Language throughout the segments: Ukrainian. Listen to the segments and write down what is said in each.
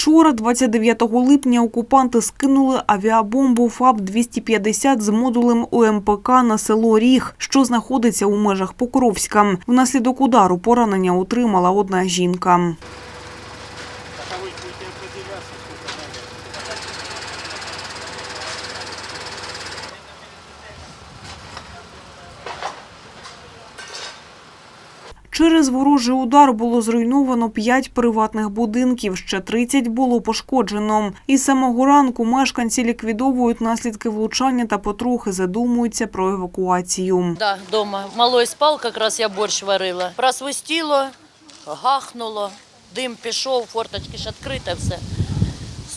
Вчора, 29 липня, окупанти скинули авіабомбу ФАБ-250 з модулем УМПК на село Ріг, що знаходиться у межах Покровська. Внаслідок удару поранення отримала одна жінка. Через ворожий удар було зруйновано 5 приватних будинків, ще 30 було пошкоджено. Із самого ранку мешканці ліквідовують наслідки влучання та потрохи задумуються про евакуацію. Да, дома. Малой спав, якраз раз я борщ варила. Просвистіло, гахнуло, дим пішов, форточки ж відкриті, все.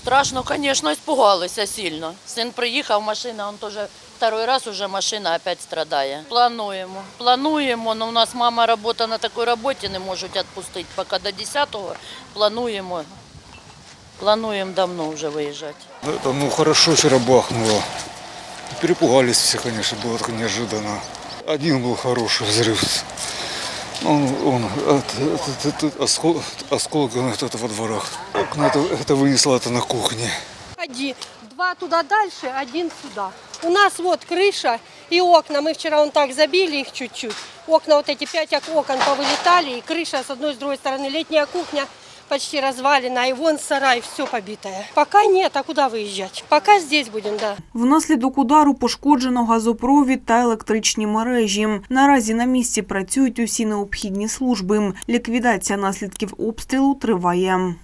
Страшно, звісно, испугалися сильно. Син приїхав, машина, он теж второй раз уже машина опять страдає. Плануємо. Плануємо, але у нас мама робота на такій роботі, не можуть відпустити. Поки до 10-го плануємо. Плануємо давно вже виїжджати. Это, ну, хорошо вчера бахнуло. Перепугались все, конечно, было так неожиданно. Один был хороший взрыв. Он, он от, от- от- от- оскол- осколок он это во дворах. Окна это, это вынесло это на кухне. Один, два туда дальше, один сюда. У нас вот крыша и окна. Мы вчера вон так забили их чуть-чуть. Окна вот эти пять ок- окон повылетали. И крыша с одной, с другой стороны. Летняя кухня почти развалена. И вон сарай, все побитое. Пока нет, а куда выезжать? Пока здесь будем, да. Внаслідок удару пошкоджено газопровід та електричні мережі. Наразі на місці працюють усі необхідні служби. Ліквідація наслідків обстрілу триває.